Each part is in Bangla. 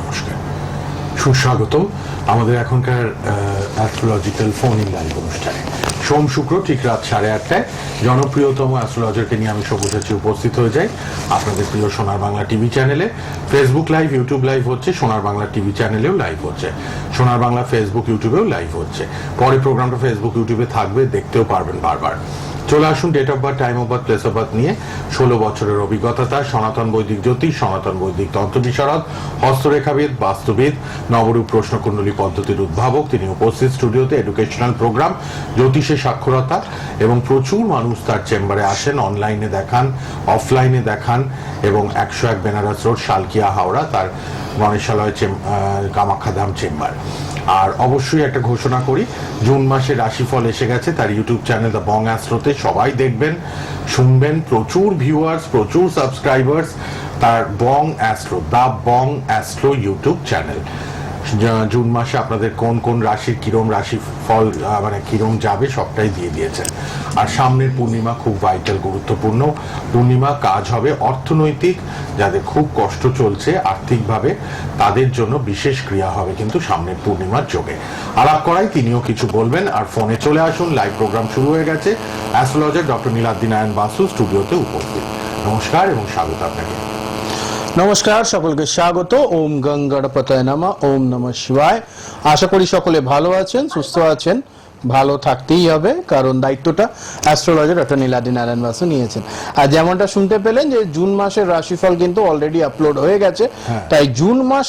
নমস্কার। সুস্বাগতম আমাদের এখনকার অ্যাস্ট্রোলজিক্যাল ফোন ইন লাইভ অনুষ্ঠানে। সোম শুক্র ঠিক রাত সাড়ে আটটায়। জনপ্রিয়তম অ্যাস্ট্রোলজারকে নিয়ে আমি সব্যসাচী উপস্থিত হয়ে যাই আপনাদের প্রিয় সোনার বাংলা টিভি চ্যানেলে ফেসবুক লাইভ ইউটিউব লাইভ হচ্ছে, সোনার বাংলা টিভি চ্যানেলেও লাইভ হচ্ছে। সোনার বাংলা ফেসবুক ইউটিউবেও লাইভ হচ্ছে। পরে প্রোগ্রামটা ফেসবুক ইউটিউবে থাকবে, দেখতেও পারবেন বারবার। চলে আসুন date of birth time of birth place of birth নিয়ে ষোলো বছরের অভিজ্ঞতা, তার সনাতন বৈদিক জ্যোতিষ সনাতন বৈদিক তন্ত্র বিশারদ হস্তরেখাবিদ, বাস্তুবিদ, নবরূপ প্রশ্নকুণ্ডলী পদ্ধতির উদ্ভাবক। তিনি উপস্থিত স্টুডিওতে এডুকেশনাল প্রোগ্রাম জ্যোতিষে সাক্ষরতা এবং প্রচুর মানুষ তার চেম্বারে আসেন অনলাইনে দেখান অফলাইনে দেখান এবং একশো এক বেনারস রোড, শালকিয়া, হাওড়া, তার গণেশালয় কামাখ্যাধাম চেম্বার। আর অবশ্যই একটা ঘোষণা করি, জুন মাসে রাশিফল এসে গেছে, তার ইউটিউব চ্যানেল দ্য বং অ্যাস্ট্রোতে সবাই দেখবেন, শুনবেন, প্রচুর ভিউয়ার্স প্রচুর সাবস্ক্রাইবার্স তার Bong astro the Bong astro YouTube channel June মাসে আপনাদের কোন কোন রাশির কিরম রাশি ফল মানে কিরম যাবে সবটাই দিয়ে দিয়েছেন। আর সামনের পূর্ণিমা খুব ভাইটাল গুরুত্বপূর্ণ। পূর্ণিমা কাজ হবে অর্থনৈতিক, যাদের খুব কষ্ট চলছে আর্থিকভাবে, তাদের জন্য বিশেষ ক্রিয়া হবে কিন্তু সামনের পূর্ণিমার যোগে। আলাপ করাই তিনিও কিছু বলবেন, আর ফোনে চলে আসুন লাইভ প্রোগ্রাম শুরু হয়ে গেছে। অ্যাস্ট্রোলজার ডক্টর নীলাদ্রি নারায়ণ বাসু স্টুডিওতে উপস্থিত। নমস্কার এবং স্বাগত আপনাকে। নমস্কার সকলকে স্বাগত। ওম গঙ্গড়পতায় নামা ওম নম শিবায়। আশা করি সকলে ভালো আছেন সুস্থ আছেন ভালো থাকতেই হবে কারণ দায়িত্বটা অ্যাস্ট্রোলজার ডক্টর নীলাদি নারায়ণ বাসু নিয়েছেন। আর যেমনটা শুনতে পেলেন যে জুন মাসের রাশিফল কিন্তু অলরেডি আপলোড হয়ে গেছে। হ্যাঁ। তাই জুন মাস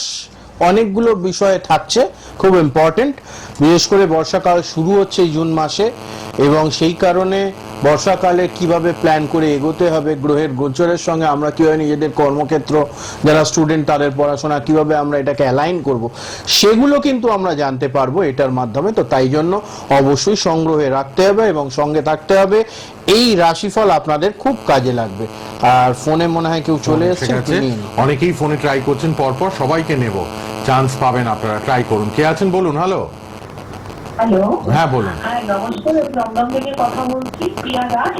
অনেকগুলো বিষয়ে থাকছে, খুব ইম্পর্টেন্ট বিশেষ করে বর্ষাকাল শুরু হচ্ছে জুন মাসে এবং সেই কারণে বর্ষাকালে কীভাবে প্ল্যান করে এগোতে হবে, গ্রহের গোচরের সঙ্গে আমরা কীভাবে নিজেদের কর্মক্ষেত্র, যারা স্টুডেন্ট তাদের পড়াশোনা, কীভাবে আমরা এটাকে অ্যালাইন করব, সেগুলো কিন্তু আমরা জানতে পারব এটার মাধ্যমে। তো তাই জন্য অবশ্যই সংগ্রহে রাখতে হবে এবং সঙ্গে থাকতে হবে। এই রাশিফল আপনাদের খুব কাজে লাগবে। আর ফোনে মনে হয় কেউ চলে এসেছে অনেকেই ফোনে ট্রাই করছেন পরপর সবাইকে নেব। চান্স পাবেন আপনারা ট্রাই করুন। কে আছেন বলুন? হ্যালো হ্যালো হ্যাঁ বলুন। হ্যাঁ নমস্কার আমি থেকে কথা বলছি প্রিয়া দাস।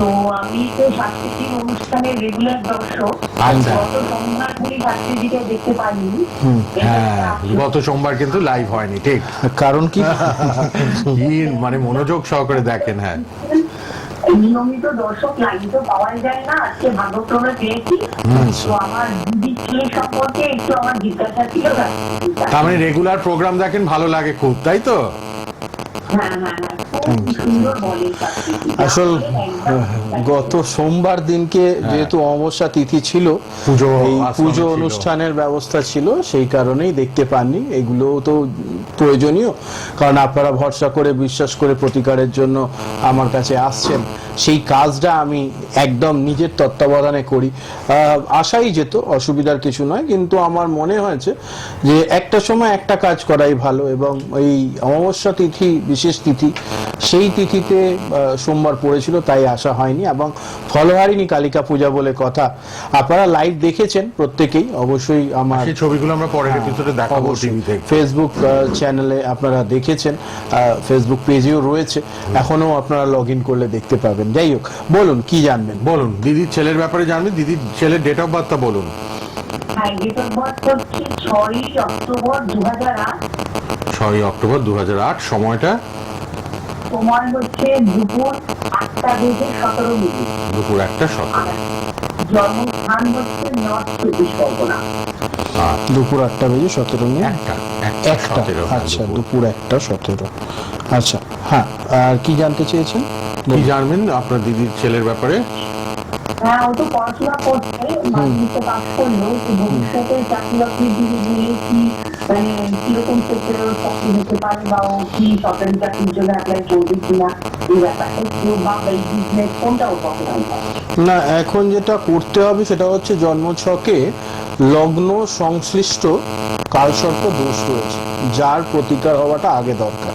তো আমি তো সাংস্কৃতিক অনুষ্ঠানের রেগুলার দর্শক। আচ্ছা। গত সোমবার ধরে সাংস্কৃতিকে দেখতে পাইনি। হ্যাঁ গত সোমবার কিন্তু লাইভ হয়নি ঠিক। কারণ কি? কি মানে মনোযোগ সহকারে দেখেন হ্যাঁ। নিয়মিত দর্শক লাইন তো পাওয়াই যায় না। আজকে ভাগ্যক্রমে পেয়েছি। তো আমার দিদি ছেলে সম্পর্কে একটু আমার জিজ্ঞাসা ছিল তার মানে রেগুলার প্রোগ্রাম দেখেন ভালো লাগে খুব তাই তো? হ্যাঁ হ্যাঁ হ্যাঁ। আসল গত সোমবার দিনকে যেহেতু অমাবস্যা তিথি ছিল এই পুজো অনুষ্ঠানের ব্যবস্থা ছিল সেই কারণেই দেখতে পাননি। এগুলো তো প্রয়োজনীয় কারণ আপনারা ভরসা করে বিশ্বাস করে প্রতিকারের জন্য আমার কাছে আসছেন। সেই কাজটা আমি একদম নিজের তত্ত্বাবধানে করি। আহ, আশাই যেত অসুবিধার কিছু নয় কিন্তু আমার মনে হয়েছে যে একটা সময় একটা কাজ করাই ভালো এবং এই অমাবস্যা তিথি বিশেষ তিথি সেই তিথিতে সোমবার পড়েছিল তাই আসা হয়নি এবং ফলহারিণী কালিকা পূজা বলে কথা। আপনারা লাইভ দেখেছেন প্রত্যেকেই অবশ্যই আমার সেই ছবিগুলো আমরা পরের এপিসোডে দেখাবো হ্যাঁ, টিভিতে ফেসবুক চ্যানেলে আপনারা দেখেছেন ফেসবুক পেজেও রয়েছে। এখনও আপনারা লগ ইন করলে দেখতে পাবেন। যাই হোক বলুন কি জানবেন? বলুন দিদির ছেলের ব্যাপারে জানবেন দিদির ছেলের ডেট অফ বার্থটা বলুন। হ্যাঁ ছয় অক্টোবর দু হাজার আট সময়টা? সময় হচ্ছে দুপুর আটটা বেজে সতেরো মিনিট। দুপুর একটা সতেরো। জন্মস্থান হচ্ছে নর্থ চব্বিশ পরগনা। দুপুর আটটা বেজে সতেরো মিনিট? একটা আচ্ছা দুপুর। দুপুর একটা সতেরো। আচ্ছা হ্যাঁ আর কি জানতে চেয়েছেন? কি জানবেন আপনার দিদির ছেলের ব্যাপারে? হ্যাঁ ও তো পড়াশোনা করছে মাধ্যমিকে পাস করল তো ভবিষ্যতে চাকরি গিয়ে কি মানে কীরকম ক্ষেত্রে ওর চাকরি হতে পারে বা ও কি সরকারি চাকরির জন্য অ্যাপ্লাই করবে কিনা এই ব্যাপারটা বা এই বিজনেস কোনটা ও পছন্দ না এখন যেটা করতে হবে সেটা হচ্ছে জন্মছকে লগ্ন সংশ্লিষ্ট কালসর্প দোষ রয়েছে যার প্রতিকার হওয়াটা আগে দরকার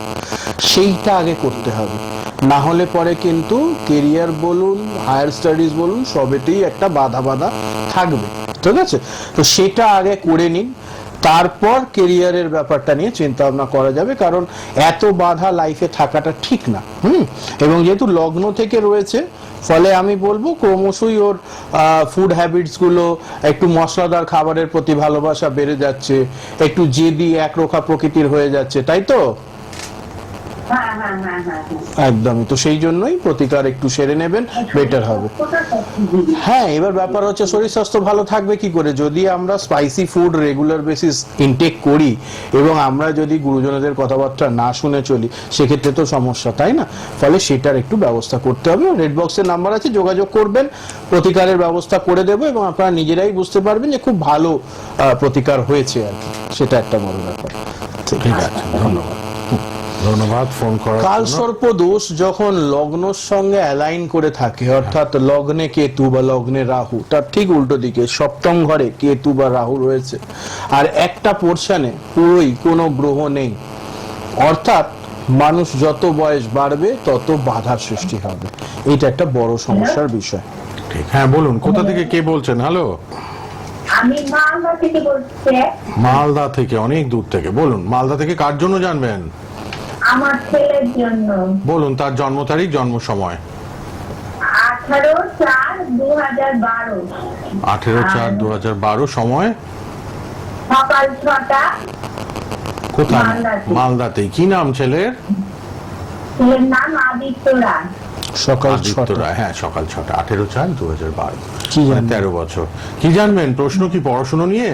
সেইটা আগে করতে হবে। না হলে পরে কিন্তু কেরিয়ার বলুন, হায়ার স্টাডিজ বলুন, সবেতেই একটা বাধা বাধা থাকবে। ঠিক আছে? তো সেটা আগে করে নিন। তারপর কেরিয়ারের ব্যাপারটা নিয়ে চিন্তা ভাবনা করা যাবে, কারণ এত বাধা লাইফে থাকাটা ঠিক না। হুম? এবং যেহেতু লগ্ন থেকে রয়েছে, ফলে আমি বলব ক্রমশই ওর ফুড হ্যাবিটসগুলো, একটু মশলাদার খাবারের প্রতি ভালোবাসা বেড়ে যাচ্ছে, একটু জেদি, একরোখা প্রকৃতির হয়ে যাচ্ছে, তাই তো হ্যাঁ হ্যাঁ হ্যাঁ হ্যাঁ হ্যাঁ একদমই। তো সেই জন্যই প্রতিকার একটু সেরে নেবেন বেটার হবে? হ্যাঁ এবার ব্যাপার হচ্ছে শরীর স্বাস্থ্য ভালো থাকবে কি করে? যদি আমরা spicy food regular basis intake করি এবং আমরা যদি গুরুজনদের কথাবার্তা না শুনে চলি, সেক্ষেত্রে তো সমস্যা, তাই না? ফলে সেটার একটু ব্যবস্থা করতে হবে। রেড বক্সের নাম্বার আছে, যোগাযোগ করবেন, প্রতিকারের ব্যবস্থা করে দেবো এবং আপনারা নিজেরাই বুঝতে পারবেন যে খুব ভালো প্রতিকার হয়েছে আর কি। সেটা একটা বড় ব্যাপার। ঠিক আছে, ধন্যবাদ। ধন্যবাদ ফোন করার কাল। সর্প দোষ যখন লগ্নর সঙ্গে অ্যালাইন করে থাকে অর্থাৎ লগ্নে কেতু বা লগ্নে রাহু তার ঠিক উল্টো দিকে সপ্তম ঘরে কেতু বা রাহু রয়েছে। আর একটা পোর্শনে পুরোই কোনো গ্রহ নেই। অর্থাৎ মানুষ যত বয়স বাড়বে তত বাধার সৃষ্টি হবে। এটা একটা বড় সমস্যার বিষয়। ঠিক। হ্যাঁ বলুন কোথা থেকে কে বলছেন? হ্যালো? আমি মালদা থেকে বলছি মালদা থেকে অনেক দূর থেকে। বলুন মালদা থেকে কার জন্য জানবেন? আমার ছেলের জন্য। বলুন তার জন্ম তারিখ জন্ম সময়। আঠারো চার দু হাজার বারো। আঠেরো চার দু হাজার বারো সময়? সকাল ছটা কোথায়? মালদাতে। কি নাম ছেলের? ছেলের নাম আদিত্য রায়। সকাল ছটা। হ্যাঁ সকাল ছটা। আঠেরো চার দু হাজার বারো তেরো বছর। কি জানবেন? প্রশ্ন কি পড়াশুনো নিয়ে?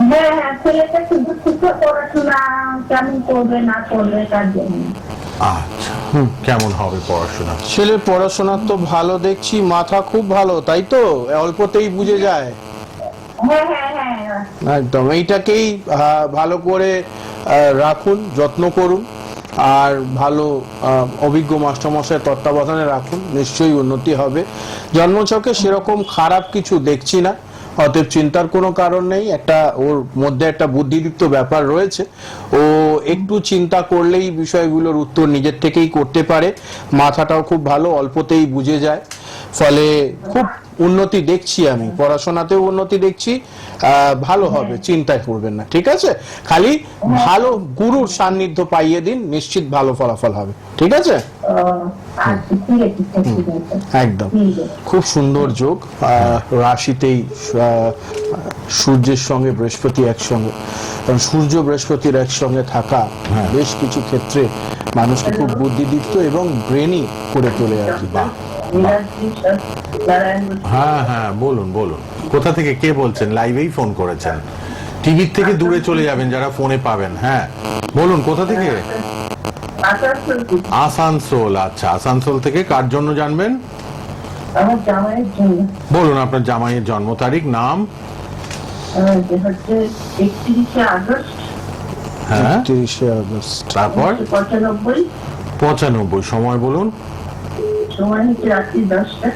হ্যাঁ হ্যাঁ ছেলেটা শুধু শুধু পড়াশোনা কেমন করবে না করবে তার জন্য। আচ্ছা কেমন হবে পড়াশোনা? ছেলের পড়াশোনা তো ভালো দেখছি মাথা খুব ভালো তাই তো? অল্পতেই বুঝে যায়। হ্যাঁ একদম এইটাকেই আহ, ভালো করে রাখুন যত্ন করুন আর ভালো আহ, অভিজ্ঞ মাস্টারমশাই তত্ত্বাবধানে রাখুন নিশ্চয়ই উন্নতি হবে। জন্মছকে সেরকম খারাপ কিছু দেখছি না। অতএব চিন্তার কোনো কারণ নেই। একটা ওর মধ্যে একটা বুদ্ধিদীপ্ত ব্যাপার রয়েছে। ও একটু চিন্তা করলেই বিষয়গুলোর উত্তর নিজের থেকেই করতে পারে। মাথাটাও খুব ভালো, অল্পতেই বুঝে যায়। ফলে খুব উন্নতি দেখছি আমি পড়াশোনাতেও উন্নতি দেখছি ভালো হবে চিন্তায় করবেন না ঠিক আছে? খালি ভালো গুরুর সান্নিধ্য পাইয়ে দিন নিশ্চিত ভালো ফলাফল হবে ঠিক আছে? একদম। খুব সুন্দর যোগ আহ, রাশিতেই আহ, সূর্যের সঙ্গে বৃহস্পতি একসঙ্গে কারণ সূর্য বৃহস্পতির একসঙ্গে থাকা হ্যাঁ। বেশ কিছু ক্ষেত্রে মানুষকে খুব বুদ্ধিদীপ্ত এবং ব্রেনি করে তোলে আর কি বাহ হ্যাঁ হ্যাঁ বলুন বলুন। কোথা থেকে কে বলছেন? লাইভেই ফোন করেছেন। টিভির থেকে দূরে চলে যাবেন যারা ফোনে পাবেন হ্যাঁ। বলুন কোথা থেকে? আসানসোল আচ্ছা। আসানসোল থেকে কার জন্য জানবেন? বলুন আপনার জামাইয়ের জন্ম তারিখ নাম। হ্যাঁ। আগস্ট। তারপর? পঁচানব্বই। পঁচানব্বই। সময় বলুন। সময় হচ্ছে রাত্রি দশটা।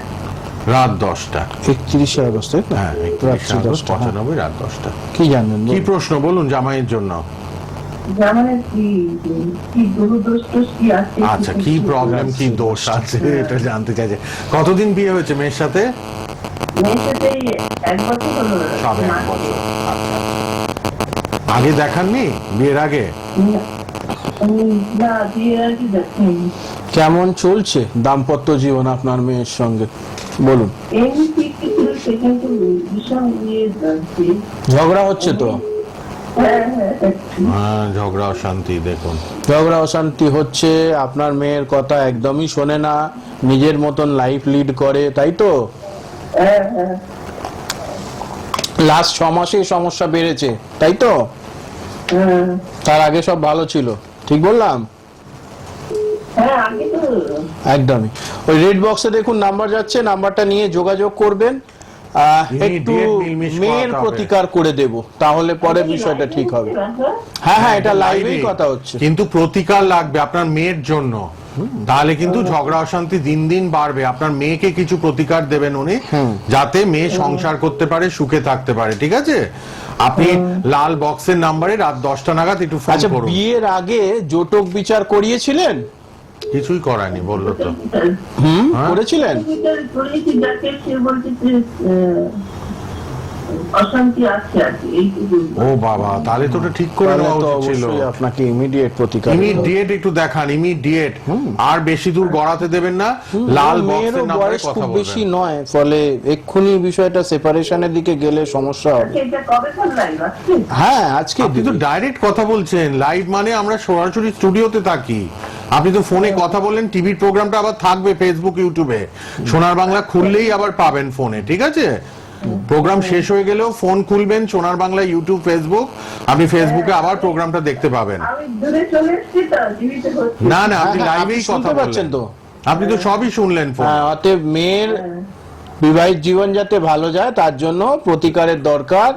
রাত দশটা। একত্রিশে আগস্ট তাই হ্যাঁ একত্রিশে আগস্ট হ্যাঁ। পঁচানব্বই রাত দশটা। কি জানবেন কি প্রশ্ন বলুন জামাইয়ের জন্য? আচ্ছা কি প্রবলেম কি দোষ আছে এটা জানতে চাইছে। কতদিন বিয়ে হয়েছে মেয়ের সাথে? সবে এক বছর আচ্ছা। আগে দেখাননি বিয়ের আগে? না বিয়ের আগে দেখিনি। কেমন চলছে দাম্পত্য জীবন আপনার মেয়ের সঙ্গে? বলুন। ঝগড়া হচ্ছে তো? হ্যাঁ ঝগড়া অশান্তি দেখুন। ঝগড়া অশান্তি হচ্ছে আপনার মেয়ের কথা একদমই শোনে না নিজের মতন লাইফ লিড করে তাই তো? হ্যাঁ হ্যাঁ লাস্ট ছ মাসে সমস্যা বেড়েছে তাই তো? হ্যাঁ। তার আগে সব ভালো ছিল ঠিক বললাম? হ্যাঁ একদমই। ওই রেড বক্সে দেখুন নাম্বার যাচ্ছে নাম্বারটা নিয়ে যোগাযোগ করবেন। একটু মেয়ের প্রতিকার করে দেব তাহলে পরে বিষয়টা ঠিক হবে। হ্যাঁ হ্যাঁ এটা লাইভেই কথা হচ্ছে। কিন্তু প্রতিকার লাগবে আপনার মেয়ের জন্য। তাহলে কিন্তু ঝগড়া অশান্তি দিন দিন বাড়বে। আপনার মেয়েকে কিছু প্রতিকার দেবেন উনি যাতে মেয়ে সংসার করতে পারে সুখে থাকতে পারে ঠিক আছে? আপনি লাল বক্সের নাম্বারে রাত দশটা নাগাদ একটু ফোন আচ্ছা করুন। বিয়ের আগে জটক বিচার করিয়েছিলেন? কিছুই করায়নি বলল তো। হুম? হ্যাঁ? করেছিলেন? ও বাবা তাহলে তো ওটা ঠিক করে নেওয়া উচিত ছিল। আপনাকে ইমিডিয়েট প্রতিকার ইমিডিয়েট একটু দেখান ইমিডিয়েট আর বেশি দূর গড়াতে দেবেন না লাল বক্সের নাম্বারে কথা খুব বেশি নয় ফলে এক্ষুনি বিষয়টা সেপারেশনের দিকে গেলে সমস্যা হবে। আজকে হ্যাঁ আজকে আপনি তো ডাইরেক্ট কথা বলছেন লাইভ মানে আমরা সরাসরি স্টুডিওতে থাকি। আপনি তো ফোনে কথা বললেন টিভির প্রোগ্রামটা আবার থাকবে ফেসবুক ইউটিউবে সোনার বাংলা খুললেই আবার পাবেন ফোনে ঠিক আছে? প্রোগ্রাম শেষ হয়ে গেলেও ফোন খুলবেন সোনার বাংলা ইউটিউব ফেসবুক আপনি ফেসবুকে আবার প্রোগ্রামটা দেখতে পাবেন। না না আপনি হ্যাঁ, হ্যাঁ, লাইভেই কথা বলছেন তো? আপনি তো সবই শুনলেন ফোন। হ্যাঁ, অতএব মেয়ের বিবাহিত জীবন যাতে ভালো যায় তার জন্য প্রতিকারের দরকার।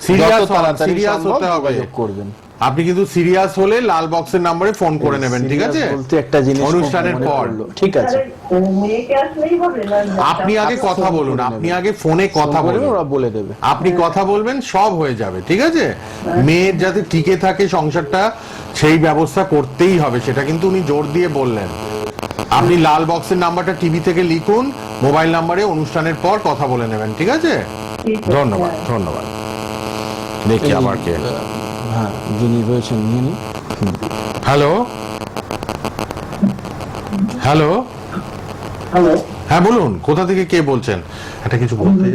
সিরিয়াস হতে হবে। করবেন। আপনি কিন্তু সিরিয়াস হলে লাল বক্সের নাম্বারে ফোন করে নেবেন ঠিক আছে? বলতে একটা জিনিস অনুষ্ঠানের পর। ঠিক আছে। আপনি আগে কথা বলুন আপনি আগে। ফোনে কথা বলুন। ওরা বলে দেবে। আপনি কথা বলবেন সব হয়ে যাবে ঠিক আছে? মেয়ের যাতে টিকে থাকে সংসারটা সেই ব্যবস্থা করতেই হবে সেটা কিন্তু উনি জোর দিয়ে বললেন। আপনি লাল বক্সের নাম্বারটা টিভি থেকে লিখুন মোবাইল নাম্বারে অনুষ্ঠানের পর কথা বলে নেবেন ঠিক আছে? ঠিক আছে। ধন্যবাদ ধন্যবাদ। দেখি আবার কে। হ্যাঁ যিনি রয়েছেন নিন হ্যালো? হ্যালো? হ্যালো? হ্যাঁ বলুন কোথা থেকে কে বলছেন? একটা কিছু বলতে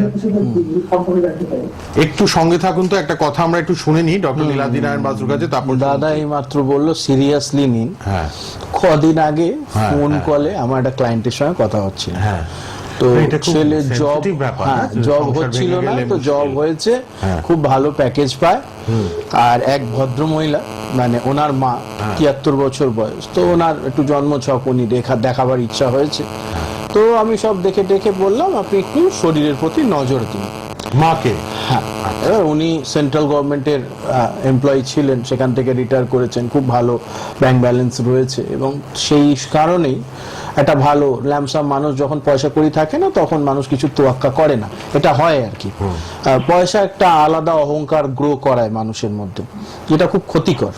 একটু সঙ্গে থাকুন তো একটা কথা আমরা একটু শুনে নিই। ডক্টর লীলাদি নারায়ণ বাসুর কাছে তারপর দাদা এই মাত্র বলল সিরিয়াসলি নিন। হ্যাঁ। কদিন আগে হ্যাঁ, ফোন হ্যাঁ। কলে আমার একটা ক্লায়েন্টের সঙ্গে কথা হচ্ছে হ্যাঁ। তো খুব ছেলে জব হ্যাঁ জব হচ্ছিল না তো জব হয়েছে হ্যাঁ। খুব ভালো প্যাকেজ পায়। আর এক ভদ্র মহিলা মানে ওনার মা হ্যাঁ। তিয়াত্তর বছর বয়স তো ওনার একটু জন্ম ছক উনি দেখা দেখাবার ইচ্ছা হয়েছে। তো আমি সব দেখে দেখে বললাম আপনি একটু শরীরের প্রতি নজর দিন। মাকে। হ্যাঁ। উনি সেন্ট্রাল গভর্নমেন্টের এমপ্লয়ি ছিলেন সেখান থেকে রিটায়ার করেছেন খুব ভালো ব্যাংক ব্যালেন্স রয়েছে এবং সেই কারণেই একটা ভালো ল্যামসাম মানুষ যখন পয়সা করি থাকে না তখন মানুষ কিছু তোয়াক্কা করে না। এটা হয় আর কি। পয়সা একটা আলাদা অহংকার গ্রো করায় মানুষের মধ্যে যেটা খুব ক্ষতিকর।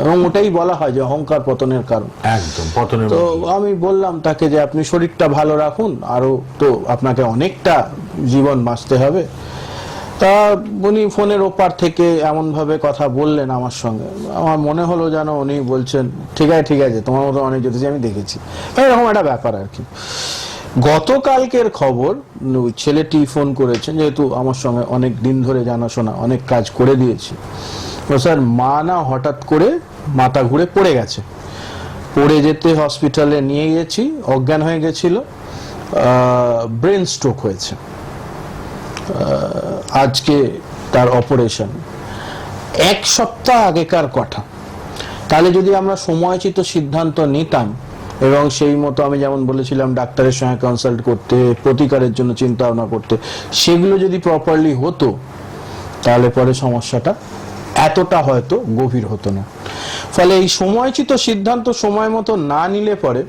এবং ওটাই বলা হয় যে অহংকার পতনের কারণ। একদম পতনের তো আমি বললাম তাকে যে আপনি শরীরটা ভালো রাখুন আরও তো আপনাকে অনেকটা জীবন বাঁচতে হবে। তা উনি ফোনের ওপার থেকে এমন ভাবে কথা বললেন আমার সঙ্গে। আমার মনে হলো যেন উনি বলছেন, ঠিক আছে ঠিক আছে, তোমার মতো অনেক জ্যোতিষী আমি দেখেছি। এরকম একটা ব্যাপার আর কি। গতকালকের খবর ওই ছেলেটি ফোন করেছেন, যেহেতু আমার সঙ্গে অনেক দিন ধরে জানাশোনা, অনেক কাজ করে দিয়েছি। তো স্যার, মা না হঠাৎ করে মাথা ঘুরে পড়ে গেছে। পড়ে যেতে হসপিটালে নিয়ে গেছি, অজ্ঞান হয়ে গেছিল ব্রেন স্ট্রোক হয়েছে। আজকে তার অপারেশন এক সপ্তাহ আগেকার কথা। তাহলে যদি আমরা সময়চিত সিদ্ধান্ত নিতাম, এবং সেই মতো আমি যেমন বলেছিলাম, ডাক্তারের সঙ্গে কনসাল্ট করতে, প্রতিকারের জন্য চিন্তা ভাবনা করতে, সেগুলো যদি প্রপারলি হতো, তাহলে পরে সমস্যাটা এতটা হয়তো গভীর হতো না। ফলে এই সময়চিত সিদ্ধান্ত সময় মতো না নিলে পরে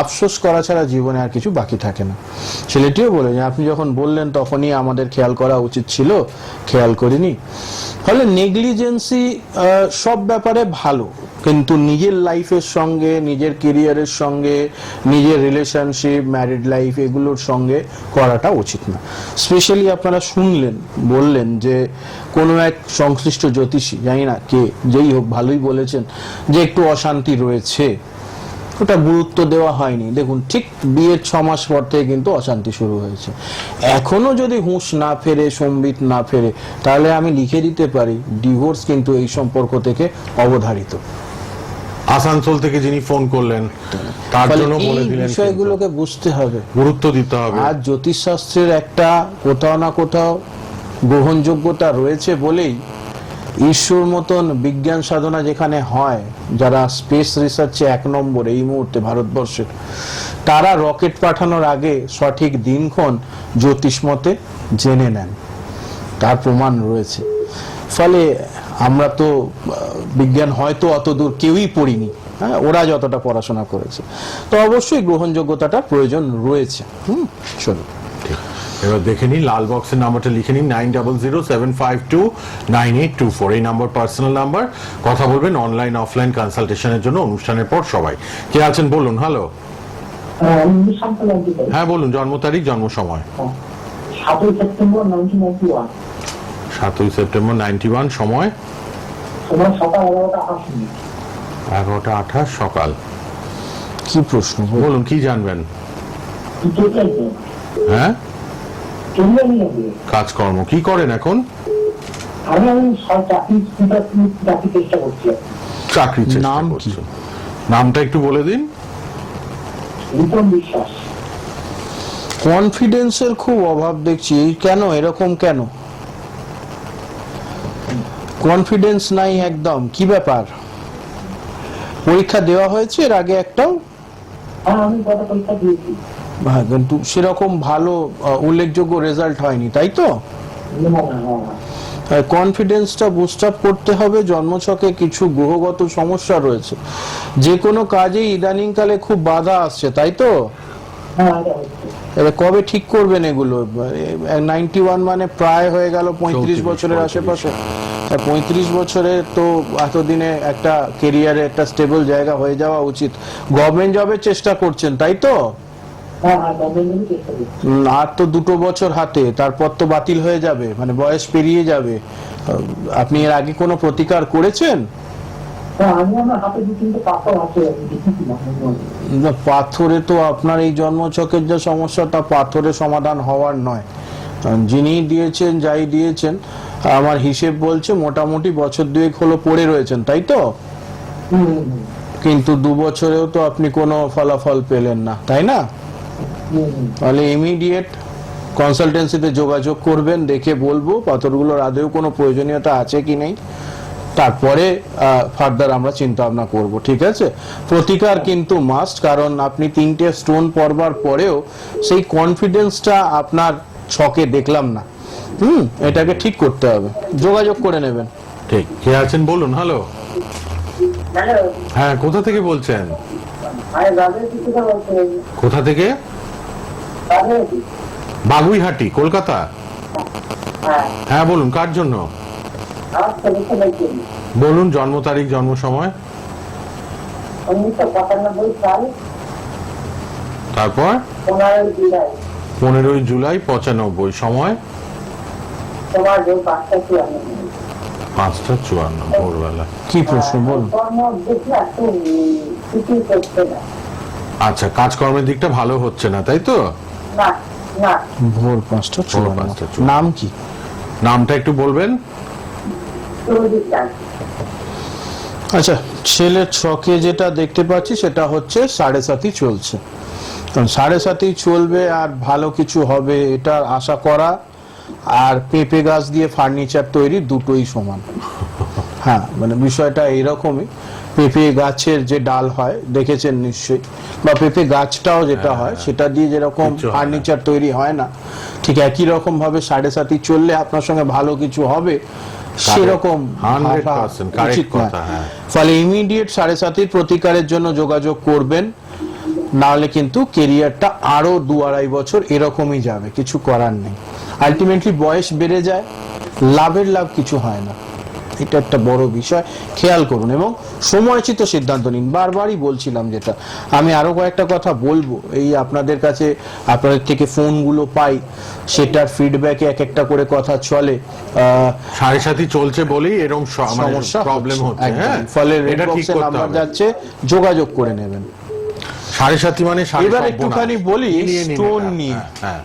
আফসোস করা ছাড়া জীবনে আর কিছু বাকি থাকে না। ছেলেটিও বলে যে আপনি যখন বললেন তখনই আমাদের খেয়াল করা উচিত ছিল, খেয়াল করিনি। ফলে নেগলিজেন্সি সব ব্যাপারে ভালো, কিন্তু নিজের লাইফের সঙ্গে, নিজের কেরিয়ারের সঙ্গে, নিজের রিলেশনশিপ, ম্যারিড লাইফ এগুলোর সঙ্গে করাটা উচিত না। স্পেশালি আপনারা শুনলেন, বললেন যে কোনো এক সংশ্লিষ্ট জ্যোতিষী, জানি না কে, যেই হোক ভালোই বলেছেন, যে একটু অশান্তি রয়েছে ওটা গুরুত্ব দেওয়া হয়নি। দেখুন ঠিক বিয়ের ছ মাস পর থেকে কিন্তু অশান্তি শুরু হয়েছে। এখনও যদি হুঁশ না ফেরে সম্বিত না ফেরে তাহলে আমি লিখে দিতে পারি ডিভোর্স কিন্তু এই সম্পর্ক থেকে অবধারিত। আসানসোল থেকে যিনি ফোন করলেন তার জন্য বলে দিলেন বিষয়গুলোকে বুঝতে হবে। গুরুত্ব দিতে হবে। আর জ্যোতিষশাস্ত্রের একটা কোথাও না কোথাও গ্রহণযোগ্যতা রয়েছে বলেই ঈশ্বর মতন বিজ্ঞান সাধনা যেখানে হয়, যারা স্পেস রিসার্চে এক নম্বর এই মুহূর্তে ভারতবর্ষের তারা রকেট পাঠানোর আগে সঠিক দিনক্ষণ জ্যোতিষ মতে জেনে নেন। তার প্রমাণ রয়েছে। ফলে আমরা তো, বিজ্ঞান হয়তো অত দূর কেউই পড়িনি হ্যাঁ ওরা যতটা পড়াশোনা করেছে। তো অবশ্যই গ্রহণযোগ্যতাটা প্রয়োজন রয়েছে। হুম, চলুন। ঠিক। এবার দেখে নিন লাল বক্সের নাম্বারটা লিখে নিন nine double zero seven five two nine eight two four এই নাম্বার পার্সোনাল নাম্বার কথা বলবেন অনলাইন অফলাইন কনসালটেশনের জন্য অনুষ্ঠানের পর সবাই। কে আছেন? বলুন হ্যালো হ্যাঁ বলুন জন্ম তারিখ জন্ম সময়। সাতই সেপ্টেম্বর নাইনটি ওয়ান সাতই সেপ্টেম্বর নাইনটি ওয়ান সময় এগারোটা আঠাশ সকাল। কি প্রশ্ন? বলুন কি জানবেন? হ্যাঁ? কাজকর্ম কি করেন এখন? আমি চাকরি চাকরি চেষ্টা করছি চাকরি নাম নামটা একটু বলে দিন। রিপন বিশ্বাস। কনফিডেন্সের খুব অভাব দেখছি। এই কেন? এরকম কেন? কনফিডেন্স নাই একদম। কি ব্যাপার? পরীক্ষা দেওয়া হয়েছে এর আগে একটাও? হ্যাঁ আমি পরীক্ষা দিয়েছি। হ্যাঁ, কিন্তু সেরকম ভালো উল্লেখযোগ্য রেজাল্ট হয়নি তাই তো? কনফিডেন্সটা বুস্ট আপ করতে হবে জন্মছকে কিছু গ্রহগত সমস্যা রয়েছে। যে কোনো কাজেই ইদানিংকালে খুব বাধা আসছে তাই তো? হ্যাঁ কবে ঠিক করবেন এগুলো? নাইনটি ওয়ান মানে প্রায় হয়ে গেল পঁয়ত্রিশ বছরের আশেপাশে। পঁয়ত্রিশ বছরে তো এতদিনে একটা কেরিয়ারে একটা স্টেবল জায়গা হয়ে যাওয়া উচিত। গভর্নমেন্ট জবের চেষ্টা করছেন তাই তো? আর তো দুটো বছর হাতে তারপর তো বাতিল হয়ে যাবে মানে বয়স পেরিয়ে যাবে। আপনি এর আগে কোনো প্রতিকার করেছেন? হ্যাঁ পাথর তো আপনার এই জন্মছকের যে সমস্যাটা পাথরে সমাধান হওয়ার নয়। যিনি দিয়েছেন যাই দিয়েছেন আমার হিসেব বলছে মোটামুটি বছর দুয়েক হলো পড়ে রয়েছেন তাই তো? কিন্তু দু বছরেও তো আপনি কোনো ফলাফল পেলেন না তাই না। তাহলে ইমিডিয়েট কনসালটেন্সিতে যোগাযোগ করবেন দেখে বলব পাথরগুলোর আদেও কোনো প্রয়োজনীয়তা আছে কি নেই। তারপরে ফার্দার আমরা চিন্তা ভাবনা করব ঠিক আছে? প্রতিকার কিন্তু মাস্ট কারণ আপনি তিনটে স্টোন পরবার পরেও সেই কনফিডেন্সটা আপনার ছকে দেখলাম না। হুম এটাকে ঠিক করতে হবে। যোগাযোগ করে নেবেন। ঠিক কে আছেন বলুন হ্যালো? হ্যালো। হ্যাঁ কোথা থেকে বলছেন। কোথা থেকে? বাগুইহাটি। কলকাতা? হ্যাঁ। হ্যাঁ বলুন কার জন্য? বলুন জন্ম তারিখ জন্ম সময়। তারপর? পনেরোই জুলাই। পঁচানব্বই সময়? পাঁচটা চুয়ান্ন ভোরবেলা। কি প্রশ্ন বলুন। আচ্ছা কাজকর্মের দিকটা ভালো হচ্ছে না তাই তো? ভোর পাঁচটা পাঁচটা নাম কি? নামটা একটু বলবেন? আচ্ছা ছেলের ছকে যেটা দেখতে পাচ্ছি সেটা হচ্ছে সাড়ে সাতই চলছে। কারণ সাড়ে সাতই চলবে আর ভালো কিছু হবে এটা আশা করা। আর পেঁপে গাছ দিয়ে ফার্নিচার তৈরি দুটোই সমান। হ্যাঁ মানে বিষয়টা এইরকমই। পেঁপে গাছের যে ডাল হয় দেখেছেন নিশ্চয়ই বা পেঁপে গাছটাও যেটা হয় সেটা দিয়ে যেরকম হয়। ফার্নিচার তৈরি হয় না ঠিক একই রকম ভাবে সাড়ে সাতই চললে আপনার সঙ্গে ভালো কিছু হবে সেরকম 100% ভাবা correct উচিত নয়। হ্যাঁ। ফলে ইমিডিয়েট সাড়ে সাতির প্রতিকারের জন্য যোগাযোগ করবেন নাহলে কিন্তু কেরিয়ারটা আরও দু আড়াই বছর এরকমই যাবে কিছু করার নেই আলটিমেটলি বয়স বেড়ে যায় লাভের লাভ কিছু হয় না এটা একটা বড় বিষয়। খেয়াল করুন এবং সময়চিত সিদ্ধান্ত নিন। বারবারই বলছিলাম যেটা। আমি আরও কয়েকটা কথা বলব। এই আপনাদের কাছে আপনাদের থেকে ফোনগুলো পাই। সেটার ফিডব্যাকে এক একটা করে কথা চলে। সাড়ে সাতই চলছে বলেই এরকম সমস্যা প্রবলেম হচ্ছে। হ্যাঁ? ফলে রেড এটা বক্সে নাম্বার যাচ্ছে যোগাযোগ করে নেবেন। সাড়ে সাতই মানে সাড়ে এবার একটুখানি বলি এটা। নিয়ে। হ্যাঁ, হ্যাঁ।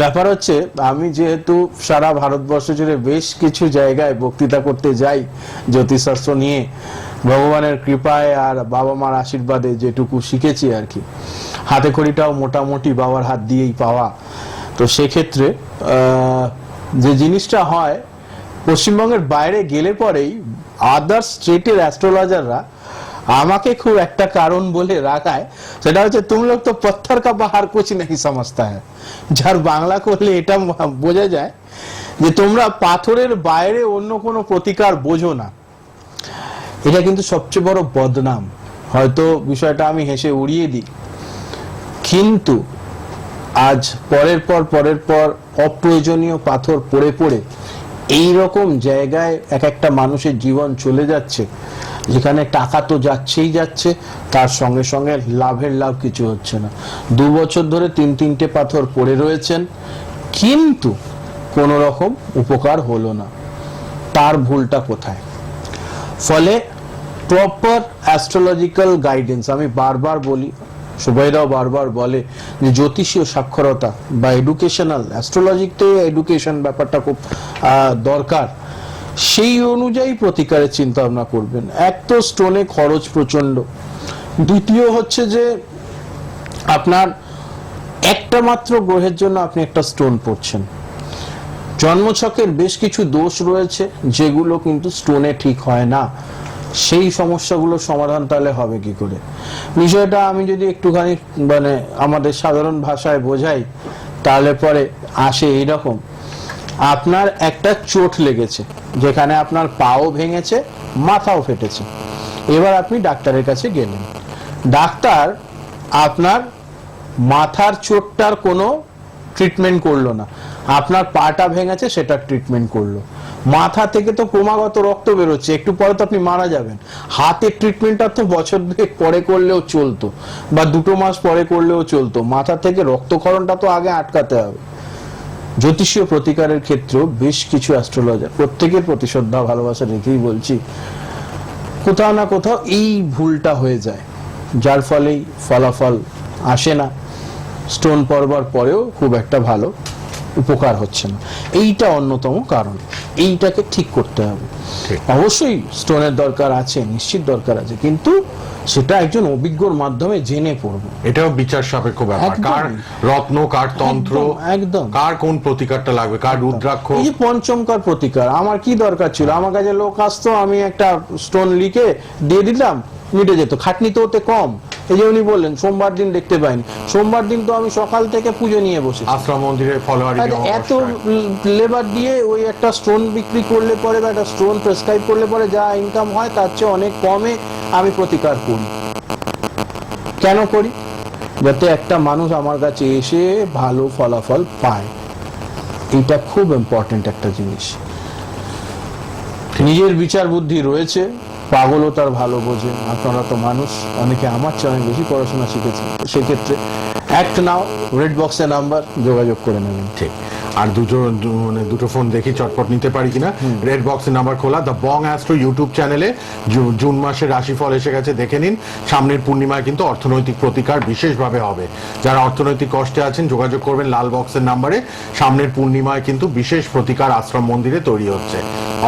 ব্যাপার হচ্ছে, আমি যেহেতু সারা ভারতবর্ষ জুড়ে বেশ কিছু জায়গায় বক্তৃতা করতে যাই, জ্যোতিষশাস্ত্র নিয়ে, ভগবানের কৃপায় আর বাবা মার আশীর্বাদে যেটুকু শিখেছি আর কি। হাতে খড়িটাও মোটামুটি বাবার হাত দিয়েই পাওয়া। তো সেক্ষেত্রে যে জিনিসটা হয়, পশ্চিমবঙ্গের বাইরে গেলে পরেই আদার স্টেটের অ্যাস্ট্রোলজাররা আমাকে খুব একটা কারণ বলে রাখায় সেটা হচ্ছে তুমি লোক তো পত্থর কা বাহার কুছ नहीं समझता है যার বাংলা করলে এটা ম- বোঝা যায় যে তোমরা পাথরের বাইরে অন্য কোনো প্রতিকার বোঝো না এটা কিন্তু সবচেয়ে বড় বদনাম হয়তো বিষয়টা আমি হেসে উড়িয়ে দিই কিন্তু আজ পরের পর পরের পর অপ্রয়োজনীয় পাথর পড়ে পড়ে এই রকম জায়গায় এক একটা মানুষের জীবন চলে যাচ্ছে যেখানে টাকা তো যাচ্ছেই যাচ্ছে, তার সঙ্গে সঙ্গে লাভের লাভ কিছু হচ্ছে না। দু বছর ধরে তিন তিনটে পাথর পড়ে রয়েছেন, কিন্তু কোনো রকম উপকার হলো না। তার ভুলটা কোথায়? ফলে প্রপার অ্যাস্ট্রোলজিক্যাল গাইডেন্স আমি বারবার বলি সুবাইরাও বারবার বলে যে জ্যোতিষীয় সাক্ষরতা বা এডুকেশনাল অ্যাস্ট্রোলজিতে এডুকেশন ব্যাপারটা খুব দরকার। সেই অনুযায়ী প্রতিকারের চিন্তা ভাবনা করবেন। এক তো স্টোনে খরচ প্রচণ্ড দ্বিতীয় হচ্ছে যে, আপনার একটা মাত্র গ্রহের জন্য আপনি একটা স্টোন পড়ছেন। জন্মছকের বেশ কিছু দোষ রয়েছে, যেগুলো কিন্তু স্টোনে ঠিক হয় না। সেই সমস্যাগুলো সমাধান তাহলে হবে কি করে? বিষয়টা আমি যদি একটুখানি মানে আমাদের সাধারণ ভাষায় বোঝাই, তাহলে পরে আসে এইরকম। আপনার একটা চোট লেগেছে, যেখানে আপনার পাও ভেঙেছে, মাথাও ফেটেছে। এবার আপনি ডাক্তারের কাছে গেলেন। ডাক্তার আপনার মাথার চোটটার কোনো ট্রিটমেন্ট করল না। আপনার পাটা ভেঙেছে, সেটা ট্রিটমেন্ট করল। মাথা থেকে তো ক্রমাগত রক্ত বেরোচ্ছে, একটু পরে তো আপনি মারা যাবেন। হাতের ট্রিটমেন্টটা তো বছর দুয়েক পরে করলেও চলতো, বা দুটো মাস পরে করলেও চলতো। মাথা থেকে রক্তক্ষরণটা তো আগে আটকাতে হবে। জ্যোতিষীয় প্রতিকারের ক্ষেত্রেও বেশ কিছু অ্যাস্ট্রোলজার প্রত্যেকের প্রতি শ্রদ্ধা ভালোবাসা রেখেই বলছি কোথাও না কোথাও এই ভুলটা হয়ে যায়। যার ফলেই ফলাফল আসে না। স্টোন পড়বার পরেও খুব একটা ভালো উপকার হচ্ছে না। এইটা অন্যতম কারণ। এইটাকে ঠিক করতে হবে। অবশ্যই স্টোনের দরকার আছে নিশ্চিত দরকার আছে কিন্তু সেটা একজন অভিজ্ঞর মাধ্যমে জেনে পড়ব। এটাও বিচার সাপেক্ষ ব্যাপার। কার রত্ন কার তন্ত্র একদম। কার কোন প্রতিকারটা লাগবে কার রুদ্রাক্ষ? এই যে পঞ্চমকার প্রতিকার আমার কি দরকার ছিল? আমার কাছে লোক আসতো আমি একটা স্টোন লিখে দিয়ে দিলাম মিটে যেত। খাটনি তো ওতে কম। এই যে উনি বললেন সোমবার দিন দেখতে পাইনি। সোমবার দিন তো আমি সকাল থেকে পুজো নিয়ে বসে আশ্রম মন্দিরে ফলোয়ারি এত লেবার দিয়ে ওই একটা স্টোন বিক্রি করলে পরে বা একটা স্টোন প্রেসক্রাইব করলে পরে যা ইনকাম হয় তার চেয়ে অনেক কমে আমি প্রতিকার করি। কেন করি? যাতে একটা মানুষ আমার কাছে এসে ভালো ফলাফল পায়। এটা খুব ইম্পর্টেন্ট একটা জিনিস। নিজের বিচার বুদ্ধি রয়েছে। পাগলও তার ভালো বোঝে আপনারা তো মানুষ অনেকে আমার চেয়ে অনেক বেশি পড়াশোনা শিখেছেন। সেক্ষেত্রে অ্যাক্ট নাও রেড বক্সে নাম্বার যোগাযোগ করে নেবেন। ঠিক। আর দুটো মানে দুটো ফোন দেখি চটপট নিতে পারি কিনা? রেড বক্সের নাম্বার খোলা দ্য বং অ্যাস্ট্রো ইউটিউব চ্যানেলে জুন মাসের রাশিফল এসে গেছে দেখে নিন। সামনের পূর্ণিমায় কিন্তু অর্থনৈতিক প্রতিকার বিশেষভাবে হবে। যারা অর্থনৈতিক কষ্টে আছেন যোগাযোগ করবেন লাল বক্সের নাম্বারে সামনের পূর্ণিমায় কিন্তু বিশেষ প্রতিকার আশ্রম মন্দিরে তৈরি হচ্ছে।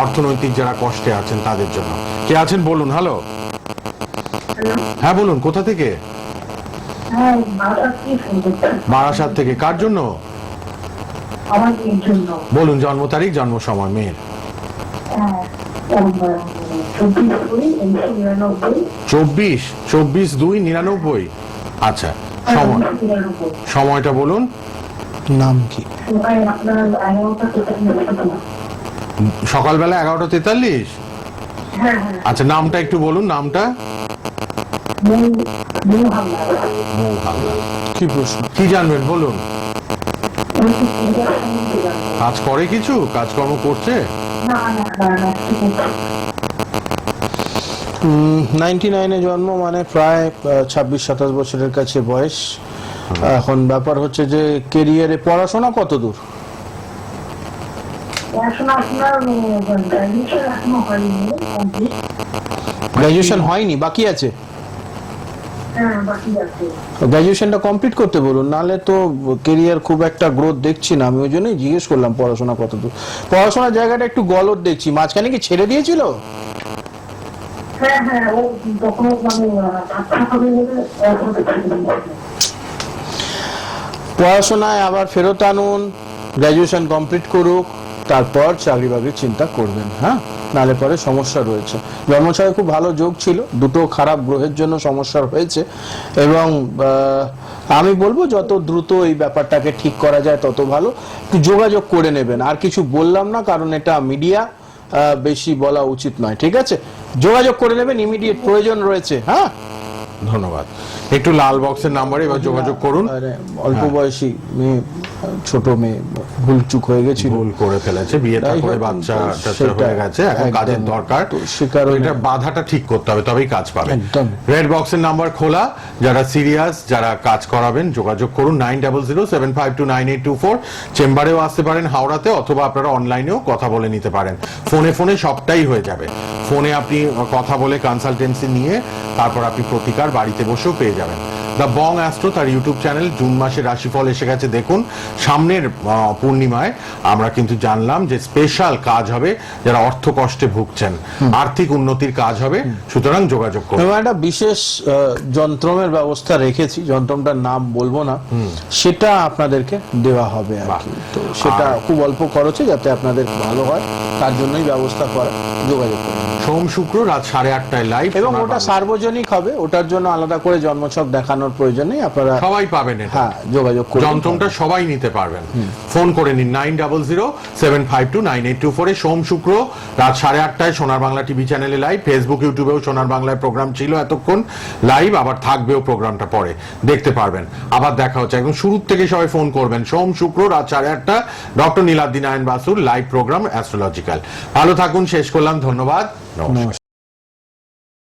অর্থনৈতিক যারা কষ্টে আছেন তাদের জন্য। কে আছেন বলুন হ্যালো? হ্যাঁ বলুন কোথা থেকে? হ্যাঁ বারাসাত থেকে কার জন্য? আমার এর জন্য। বলুন জন্ম তারিখ জন্ম সময় মেয়ের। হ্যাঁ চব্বিশ চব্বিশ দুই নিরানব্বই। আচ্ছা সময়। সময়টা বলুন। নাম কি? সকালবেলা এগারোটা তেতাল্লিশ? আচ্ছা নামটা একটু বলুন নামটা। কি প্রশ্ন? কি জানবেন বলুন। কাজ করে কিছু? কাজকর্ম করছে? নাইনটি নাইনে জন্ম মানে প্রায় ছাব্বিশ সাতাশ বছরের কাছে বয়স। এখন ব্যাপার হচ্ছে যে কেরিয়ারে পড়াশোনা কত দূর? পড়াশোনা আপনার গ্রাজুয়েশন এখনও হয়নি কমপ্লিট গ্র্যাজুয়েশন হয়নি বাকি আছে? হ্যাঁ আছে। গ্র্যাজুয়েশনটা কমপ্লিট করতে বলুন নাহলে তো কেরিয়ার খুব একটা গ্রোথ দেখছি না আমি ওই জন্যই জিজ্ঞেস করলাম পড়াশোনা কত দূর পড়াশোনার জায়গাটা একটু গলদ দেখছি মাঝখানে কি ছেড়ে দিয়েছিল? হ্যাঁ হ্যাঁ মানে পড়াশোনাটা ছেড়ে দিয়েছে। পড়াশোনায় আবার ফেরত আনুন গ্র্যাজুয়েশন কমপ্লিট করুক। তারপর চাকরি বাকরির চিন্তা করবেন হ্যাঁ? নালে পরে সমস্যা রয়েছে। জন্মছয়ে খুব ভালো যোগ ছিল দুটো খারাপ গ্রহের জন্য সমস্যা হয়েছে এবং আমি বলব যত দ্রুত এই ব্যাপারটাকে ঠিক করা যায় তত ভালো। একটু যোগাযোগ করে নেবেন আর কিছু বললাম না কারণ এটা মিডিয়া বেশি বলা উচিত নয় ঠিক আছে? যোগাযোগ করে নেবেন ইমিডিয়েট প্রয়োজন রয়েছে হ্যাঁ? ধন্যবাদ। একটু লাল বক্সের নাম্বারে এবার যোগাযোগ করুন। অল্প বয়সী মেয়ে। ছোট মেয়ে ভুল চুক হয়ে গেছিল। ভুল করে ফেলেছে বিয়ে যাই করে বাচ্চা টাচ্চা হয়ে গেছে এখন কাজের দরকার। তো সে কারণে- এটা বাধাটা ঠিক করতে হবে তবেই কাজ পাবে। একদম। রেড বক্সের নাম্বার খোলা যারা সিরিয়াস যারা কাজ করাবেন যোগাযোগ করুন nine double zero seven five two nine eight two four চেম্বারেও আসতে পারেন হাওড়াতে অথবা আপনারা অনলাইনেও কথা বলে নিতে পারেন। ফোনে ফোনে সবটাই হয়ে যাবে। ফোনে আপনি কথা বলে কনসালটেন্সি নিয়ে তারপর আপনি প্রতিকার বাড়িতে বসেও পেয়ে যাবেন। দ্য বং অ্যাস্ট্রো তার ইউটিউব চ্যানেল জুন মাসের রাশিফল এসে গেছে দেখুন। সামনের পূর্ণিমায় আমরা কিন্তু জানলাম যে স্পেশাল কাজ হবে যারা অর্থ কষ্টে ভুগছেন আর্থিক উন্নতির কাজ হবে সুতরাং যোগাযোগ করুন। একটা বিশেষ যন্ত্রমের ব্যবস্থা রেখেছি যন্ত্রমটার নাম বলব না সেটা আপনাদেরকে দেওয়া হবে আর কি। তো সেটা খুব অল্প খরচে যাতে আপনাদের ভালো হয় তার জন্যই ব্যবস্থা করা যোগাযোগ করুন। সোম শুক্র রাত সাড়ে আটটায় লাইভ এবং ওটা সার্বজনিক হবে ওটার জন্য আলাদা করে জন্মছক দেখানোর প্রয়োজন নেই আপনারা সবাই পাবেন এটা। হ্যাঁ যোগাযোগ করুন যন্ত্রটা সবাই নিতে পারবেন। ফোন করে নিন nine double zero seven five two nine eight two ফোরে সোম শুক্র রাত সাড়ে আটটায় সোনার বাংলা টিভি চ্যানেলে লাইভ ফেসবুক ইউটিউবেও সোনার বাংলায় প্রোগ্রাম ছিল এতক্ষণ। লাইভ আবার থাকবেও প্রোগ্রামটা পরে। দেখতে পারবেন। আবার দেখা হচ্ছে। একদম শুরুর থেকে সবাই ফোন করবেন। সোম শুক্র রাত সাড়ে আটটা। ডক্টর নীলাদ্দিন নারায়ণ বাসুর লাইভ প্রোগ্রাম অ্যাস্ট্রোলজিক্যাল ভালো থাকুন শেষ করলাম। ধন্যবাদ। নমস্কার।